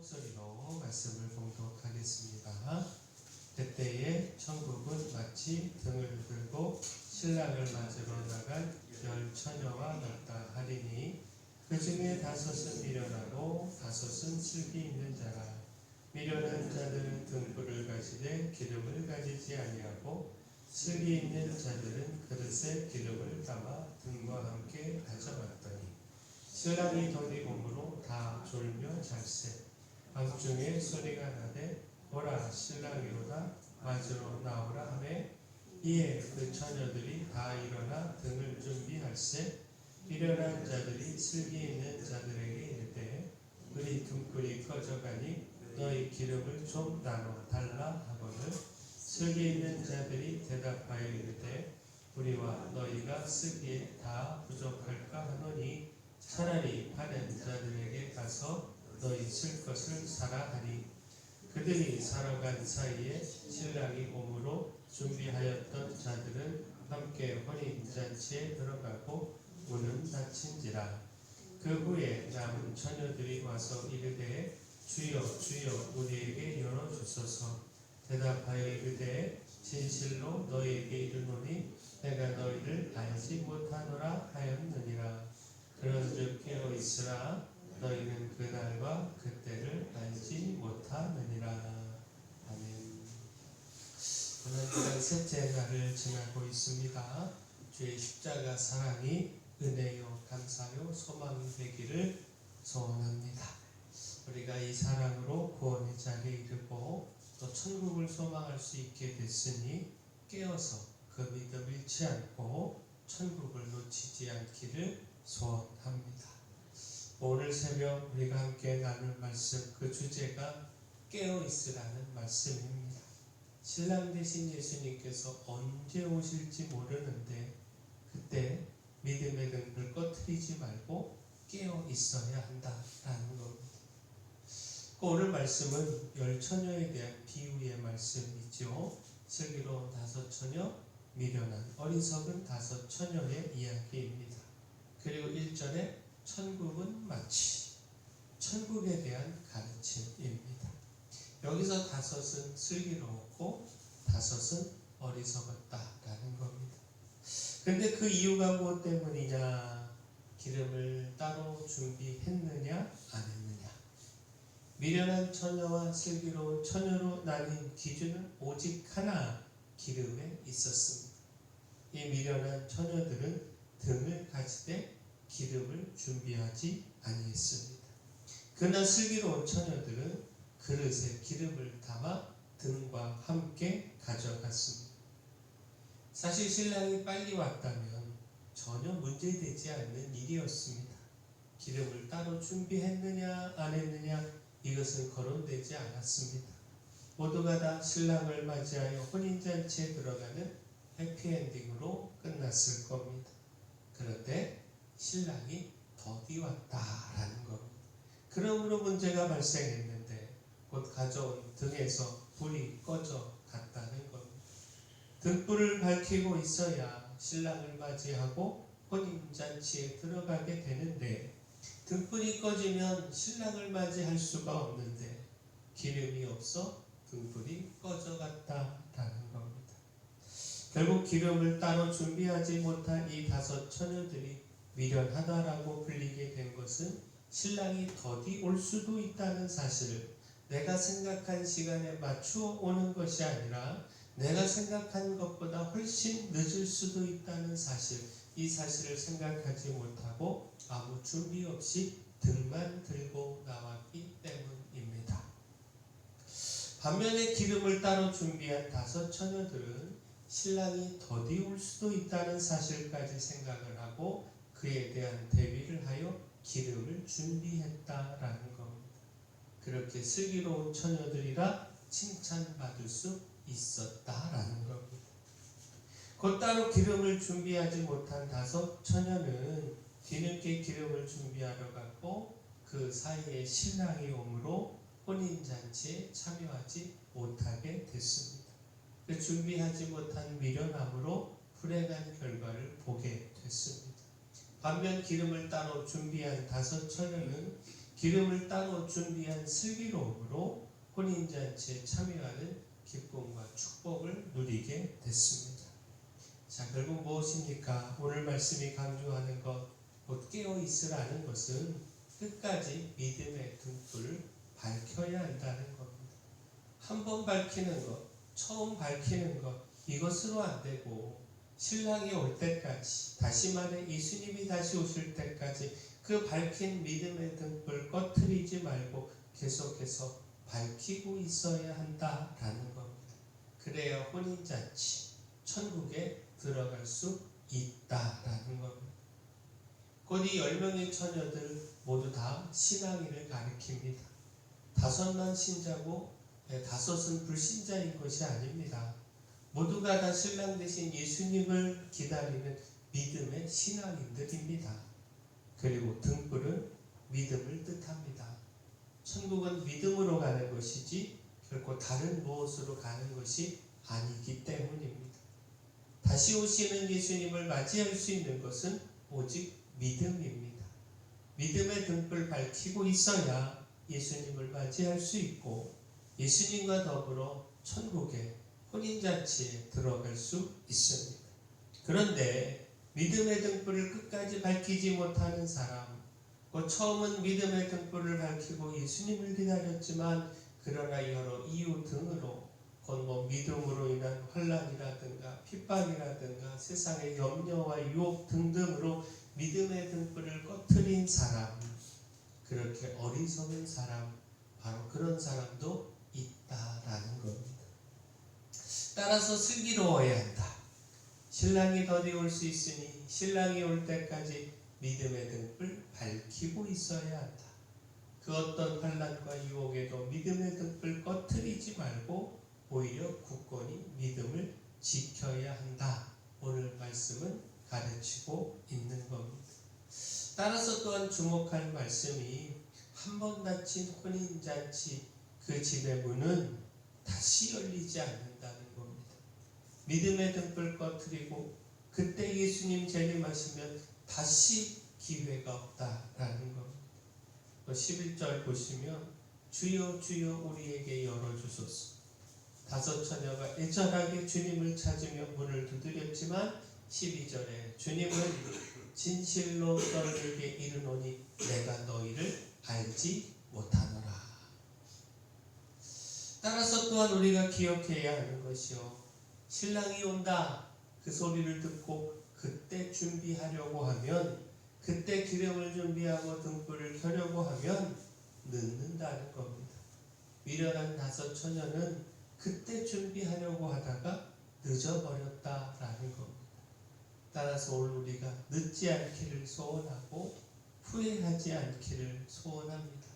목소리로 말씀을 봉독하겠습니다. 그때에 천국은 마치 등을 들고 신랑을 맞으러 나간 열 처녀와 같다 하리니 그 중에 다섯은 미련하고 다섯은 슬기 있는 자라 미련한 자들은 등불을 가지되 기름을 가지지 아니하고 슬기 있는 자들은 그릇에 기름을 담아 등과 함께 가져갔더니 신랑이 더디 몸으로 다 졸며 잘세 밤중에 소리가 나되 오라 신랑이로다. 맞으러 나오라 하매 이에 그 처녀들이 다 일어나 등을 준비할세. 미련한 자들이 슬기 있는 자들에게 이르되 우리 등불이 꺼져가니 너희 기름을 좀 나눠 달라 하거늘. 슬기 있는 자들이 대답하여 이르되 우리와 너희가 쓰기에 다 부족할까 하노니 차라리 파는 자들에게 가서 너희 쓸 것을 사라 하니 그들이 살아간 사이에 신랑이 오므로 준비하였던 자들은 함께 혼인잔치에 들어가고 문은 닫힌지라. 그 후에 남은 처녀들이 와서 이르되 주여 주여 우리에게 열어주소서. 대답하여 이르되 진실로 너희에게 이르노니 내가 너희를 알지 못하노라 하였느니라. 그런즉 깨어 있으라 너희는 그 날과 그 때를 알지 못하느니라. 아멘. 오늘은 셋째 날을 지나고 있습니다. 주의 십자가 사랑이 은혜요 감사요 소망이 되기를 소원합니다. 우리가 이 사랑으로 구원의 자리에 이르고 또 천국을 소망할 수 있게 됐으니 깨어서 그 믿음 잃지 않고 천국을 놓치지 않기를 소원합니다. 오늘 새벽 우리가 함께 나눌 말씀 그 주제가 깨어 있으라는 말씀입니다. 신랑 되신 예수님께서 언제 오실지 모르는데 그때 믿음의 등불 꺼트리지 말고 깨어 있어야 한다라는 겁니다. 그 오늘 말씀은 열 처녀에 대한 비유의 말씀이죠. 슬기로운 다섯 처녀, 미련한 어리석은 다섯 처녀의 이야기입니다. 그리고 1절에 천국은 마치 천국에 대한 가르침입니다. 여기서 다섯은 슬기로웠고 다섯은 어리석었다라는 겁니다. 근데 그 이유가 무엇 때문이냐? 기름을 따로 준비했느냐 안 했느냐? 미련한 처녀와 슬기로운 처녀로 나뉜 기준은 오직 하나 기름에 있었습니다. 이 미련한 처녀들은 등을 가지되 기름을 준비하지 아니했습니다. 그러나 슬기로운 처녀들은 그릇에 기름을 담아 등과 함께 가져갔습니다. 사실 신랑이 빨리 왔다면 전혀 문제되지 않는 일이었습니다. 기름을 따로 준비했느냐 안 했느냐 이것은 거론되지 않았습니다. 모두가 다 신랑을 맞이하여 혼인잔치에 들어가는 해피엔딩으로 끝났을 겁니다. 그런데 신랑이 더디 왔다라는 겁니다. 그러므로 문제가 발생했는데 곧 가져온 등에서 불이 꺼져 갔다는 겁니다. 등불을 밝히고 있어야 신랑을 맞이하고 혼인잔치에 들어가게 되는데 등불이 꺼지면 신랑을 맞이할 수가 없는데 기름이 없어 등불이 꺼져갔다라는 겁니다. 결국 기름을 따로 준비하지 못한 이 다섯 처녀들이 미련하다라고 불리게 된 것은 신랑이 더디 올 수도 있다는 사실을 내가 생각한 시간에 맞추어 오는 것이 아니라 내가 생각한 것보다 훨씬 늦을 수도 있다는 사실, 이 사실을 생각하지 못하고 아무 준비 없이 등만 들고 나왔기 때문입니다. 반면에 기름을 따로 준비한 다섯 처녀들은 신랑이 더디 올 수도 있다는 사실까지 생각을 하고 그에 대한 대비를 하여 기름을 준비했다라는 겁니다. 그렇게 슬기로운 처녀들이라 칭찬받을 수 있었다라는 겁니다. 곧 따로 기름을 준비하지 못한 다섯 처녀는 뒤늦게 기름을 준비하러 갔고 그 사이에 신랑이 오므로 혼인잔치에 참여하지 못하게 됐습니다. 그 준비하지 못한 미련함으로 불행한 결과를 보게 됐습니다. 반면 기름을 따로 준비한 다섯 처녀는 기름을 따로 준비한 슬기로움으로 혼인잔치에 참여하는 기쁨과 축복을 누리게 됐습니다. 자, 결국 무엇입니까? 오늘 말씀이 강조하는 것, 곧 깨어 있으라는 것은 끝까지 믿음의 등불을 밝혀야 한다는 겁니다. 한 번 밝히는 것, 처음 밝히는 것, 이것으로 안 되고 신랑이 올 때까지, 다시 말해 예수님이 다시 오실 때까지 그 밝힌 믿음의 등불 꺼트리지 말고 계속해서 밝히고 있어야 한다라는 겁니다. 그래야 혼인잔치, 천국에 들어갈 수 있다라는 겁니다. 곧이열 명의 처녀들 모두 다 신앙인을 가리킵니다. 다섯만 신자고 네, 다섯은 불신자인 것이 아닙니다. 모두가 다 신랑 대신 예수님을 기다리는 믿음의 신앙인들입니다. 그리고 등불은 믿음을 뜻합니다. 천국은 믿음으로 가는 것이지 결코 다른 무엇으로 가는 것이 아니기 때문입니다. 다시 오시는 예수님을 맞이할 수 있는 것은 오직 믿음입니다. 믿음의 등불 밝히고 있어야 예수님을 맞이할 수 있고 예수님과 더불어 천국의 혼인잔치에 들어갈 수 있습니다. 그런데 믿음의 등불을 끝까지 밝히지 못하는 사람, 그 처음은 믿음의 등불을 밝히고 예수님을 기다렸지만 그러나 여러 이유 등으로 곧뭐 믿음으로 인한 환란이라든가 핍박이라든가 세상의 염려와 유혹 등등으로 믿음의 등불을 꺼트린 사람, 그렇게 어리석은 사람, 바로 그런 사람도 있다라는 겁니다. 따라서 슬기로워야 한다. 신랑이 더디 올 수 있으니 신랑이 올 때까지 믿음의 등불 밝히고 있어야 한다. 그 어떤 환란과 유혹에도 믿음의 등불 꺼트리지 말고 오히려 굳건히 믿음을 지켜야 한다. 오늘 말씀은 가르치고 있는 겁니다. 따라서 또한 주목할 말씀이 한 번 닫힌 혼인잔치 그 집의 문은 다시 열리지 않는다는. 믿음의 등불 꺼트리고 그때 예수님 재림하시면 다시 기회가 없다라는 겁니다. 11절 보시면 주여 주여 우리에게 열어주소서 다섯 처녀가 애절하게 주님을 찾으며 문을 두드렸지만 12절에 주님은 진실로 너희에게 이르노니 내가 너희를 알지 못하노라. 따라서 또한 우리가 기억해야 하는 것이요. 신랑이 온다. 그 소리를 듣고 그때 준비하려고 하면 그때 기름을 준비하고 등불을 켜려고 하면 늦는다는 겁니다. 미련한 다섯 처녀는 그때 준비하려고 하다가 늦어버렸다라는 겁니다. 따라서 오늘 우리가 늦지 않기를 소원하고 후회하지 않기를 소원합니다.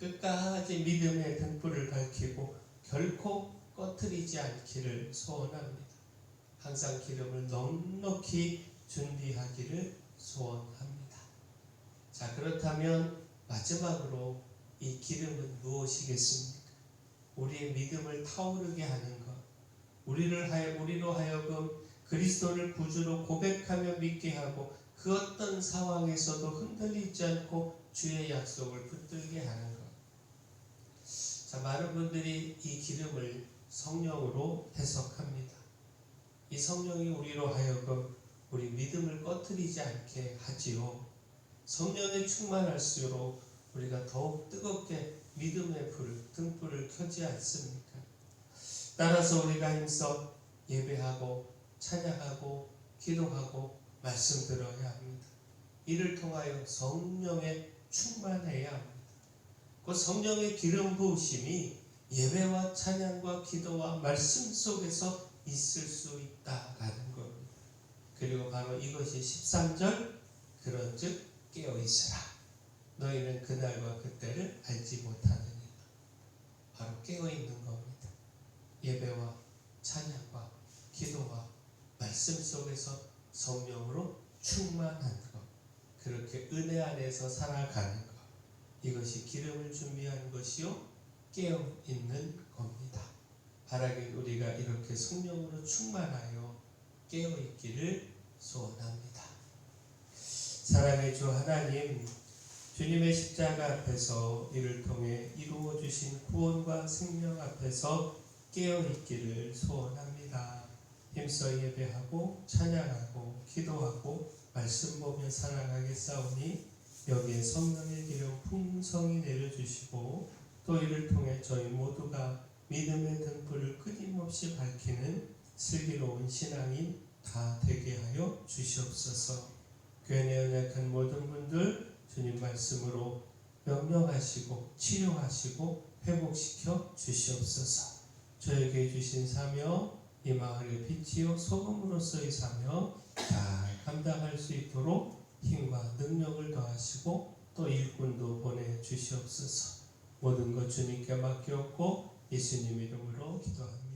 끝까지 믿음의 등불을 밝히고 결코 꺼트리지 않기를 소원합니다. 항상 기름을 넉넉히 준비하기를 소원합니다. 자, 그렇다면 마지막으로 이 기름은 무엇이겠습니까? 우리의 믿음을 타오르게 하는 것, 우리를 하여 우리로 하여금 그리스도를 구주로 고백하며 믿게 하고 그 어떤 상황에서도 흔들리지 않고 주의 약속을 붙들게 하는 것. 자, 많은 분들이 이 기름을 성령으로 해석합니다. 이 성령이 우리로 하여금 우리 믿음을 꺼뜨리지 않게 하지요. 성령에 충만할수록 우리가 더욱 뜨겁게 믿음의 불, 등불을 켜지 않습니까? 따라서 우리가 힘써 예배하고 찬양하고 기도하고 말씀 들어야 합니다. 이를 통하여 성령에 충만해야 합니다. 그 성령의 기름 부으심이 예배와 찬양과 기도와 말씀 속에서 있을 수 있다라는 겁니다. 그리고 바로 이것이 13절 그런즉 깨어 있으라. 너희는 그날과 그때를 알지 못하느니라. 바로 깨어 있는 겁니다. 예배와 찬양과 기도와 말씀 속에서 성령으로 충만한 것. 그렇게 은혜 안에서 살아가는 것. 이것이 기름을 준비하는 것이요 깨어 있는 겁니다. 바라길 우리가 이렇게 성령으로 충만하여 깨어 있기를 소원합니다. 사랑의 주 하나님, 주님의 십자가 앞에서 이를 통해 이루어 주신 구원과 생명 앞에서 깨어 있기를 소원합니다. 힘써 예배하고 찬양하고 기도하고 말씀 보며 살아가겠사오니 여기에 성령의 기름 풍성히 내려주시고 또 이를 통해 저희 모두가 믿음의 등불을 끊임없이 밝히는 슬기로운 신앙이 다 되게 하여 주시옵소서. 내 연약한 모든 분들 주님 말씀으로 명령하시고 치료하시고 회복시켜 주시옵소서. 저에게 주신 사명 이 마을의 빛이요 소금으로서의 사명 잘 감당할 수 있도록 힘과 능력을 더하시고 또 일꾼도 보내 주시옵소서. 모든 것 주님께 맡겼고 예수님 이름으로 기도합니다.